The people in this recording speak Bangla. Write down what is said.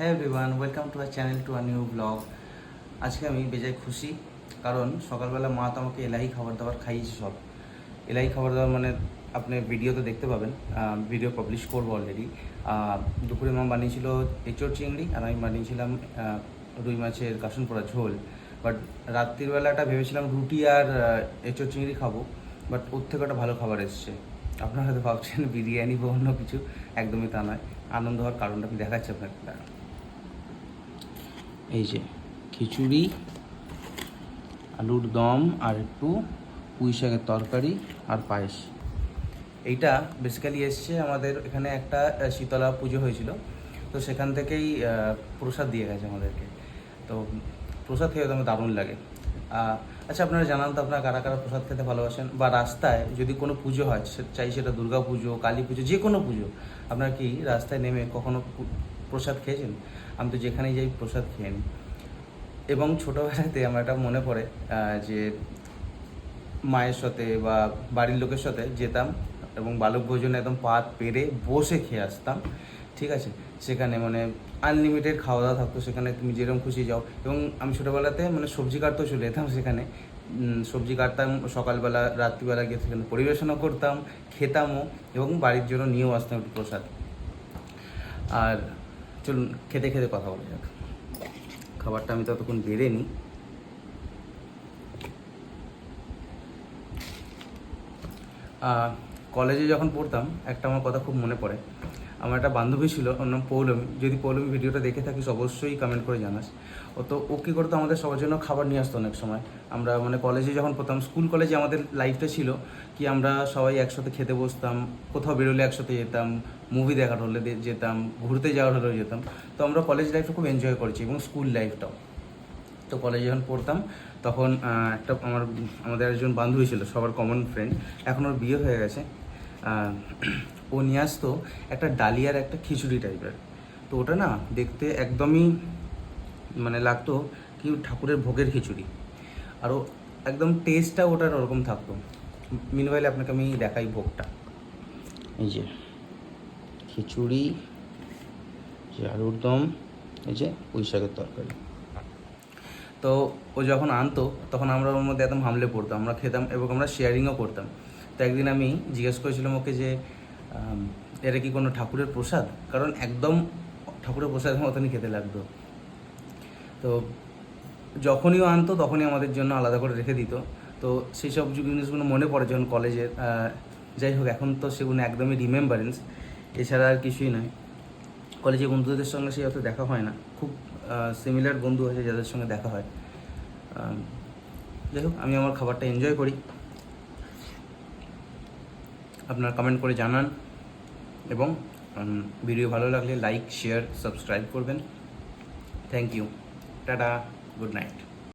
হ্যাঁ everyone welcome to our channel to our new blog আজকে আমি বেজায় খুশি, কারণ সকালবেলা মা তো আমাকে এলাহি খাবার দাবার খাইয়েছে সব। এলাহি খাবার দাবার মানে আপনি ভিডিও তো দেখতে পাবেন ভিডিও পাবলিশ করব অলরেডি দুপুরে মা বানিয়েছিল এঁচড় চিংড়ি, আর আমি বানিয়েছিলাম রুই মাছের কাসুন পোড়া ঝোল। বাট রাত্রির বেলাটা ভেবেছিলাম রুটি আর এঁচড় চিংড়ি খাব বাট ওর থেকে একটা ভালো খাবার এসছে। আপনারা হয়তো ভাবছেন, বিরিয়ানি বা অন্য কিছু, একদমই তা নয়। আনন্দ হওয়ার কারণটা আমি দেখাচ্ছি আপনাকে। এই যে খিচুড়ি, আলুর দম আর একটু পুঁই শাকের তরকারি আর পায়েস। এইটা বেসিক্যালি এসছে আমাদের এখানে একটা শীতলা পুজো হয়েছিল। তো সেখান থেকেই প্রসাদ দিয়ে গেছে আমাদেরকে। তো প্রসাদ খেয়ে তো আমার দারুণ লাগে। আচ্ছা আপনারা জানান তো আপনারা কারা কারা প্রসাদ খেতে ভালোবাসেন? বা রাস্তায় যদি কোনো পুজো হয় চাই সেটা দুর্গা পুজো কালী পুজো, যে কোনো পুজো, আপনারা কি রাস্তায় নেমে কখনো প্রসাদ খেয়েছেন? আমি তো যেখানেই যাই প্রসাদ খেয়ে নিই এবং ছোটোবেলাতে আমার এটা মনে পড়ে যে মায়ের সাথে বা বাড়ির লোকের সাথে যেতাম এবং বালক ভোজনে একদম পাত পেরে বসে খেয়ে আসতাম, ঠিক আছে? সেখানে মানে আনলিমিটেড খাওয়া দাওয়া থাকতো, সেখানে তুমি যেরকম খুশি যাও। এবং আমি ছোটোবেলাতে মানে সবজি কাটতেও চলে যেতাম সেখানে। সবজি কাটতাম, সকালবেলা, রাত্রিবেলা গিয়ে সেখানে পরিবেশনও করতাম, খেতামও এবং বাড়ির জন্য নিয়েও আসতাম একটু প্রসাদ। আর চলুন, খেতে খেতে কথা বলা যাক। খাবারটা আমি ততক্ষণ বেড়ে নিই। কলেজে যখন পড়তাম, একটা আমার কথা খুব মনে পড়ে। আমার একটা বান্ধবী ছিল, ওর নাম পৌলমী। যদি পৌলমী ভিডিওটা দেখে থাকিস, অবশ্যই কমেন্ট করে জানাস। ও তো, ও কী করতো, আমাদের সবার জন্য খাবার নিয়ে আসতো অনেক সময়। আমরা মানে কলেজে যখন পড়তাম স্কুল কলেজে আমাদের লাইফটা ছিল কি আমরা সবাই একসাথে খেতে বসতাম, কোথাও বেরোলে একসাথে যেতাম মুভি দেখার হলে যেতাম, ঘুরতে যাওয়ার হলেও যেতাম। তো আমরা কলেজ লাইফটা খুব এনজয় করেছি এবং স্কুল লাইফটাও তো কলেজে যখন পড়তাম, তখন একটা আমার, আমাদের একজন বান্ধবী ছিল, সবার কমন ফ্রেন্ড এখন ওর বিয়ে হয়ে গেছে। ও নিয়ে আসতো একটা ডালিয়ার একটা খিচুড়ি টাইপের তো ওটা না দেখতে একদমই মানে লাগতো কি ঠাকুরের ভোগের খিচুড়ি। আরও একদম টেস্টটা ওটার ওরকম থাকতো। মিনওয়াইলে আপনাকে আমি দেখাই ভোগটা। এই যে খিচুড়ি যে আলুর দম, এই যে পুঁই শাকের তরকারি। তো ও যখন আনতো তখন আমরা ওর মধ্যে একদম হামলে পড়তাম। আমরা খেতাম এবং আমরা শেয়ারিংও করতাম। তো একদিন আমি জিজ্ঞেস করেছিলাম ওকে যে এটা কি কোনো ঠাকুরের প্রসাদ? কারণ একদম ঠাকুরের প্রসাদের মতনই খেতে লাগতো। তো যখনই আনতো, তখনই আমাদের জন্য আলাদা করে রেখে দিত। তো সেই সব জিনিসগুলো মনে পড়ে যখন কলেজে যাই হোক, এখন তো সেগুলো একদমই রিমেম্বারেন্স এছাড়া আর কিছুই নয়। কলেজে বন্ধুদের সঙ্গে সেই অত দেখা হয় না। খুব সিমিলার বন্ধু আছে যাদের সঙ্গে দেখা হয়। যাই হোক, আমি আমার খাবারটা এনজয় করি। আপনারা কমেন্ট করে জানান এবং ভিডিও ভালো লাগলে লাইক শেয়ার সাবস্ক্রাইব করবেন। Thank you tata good night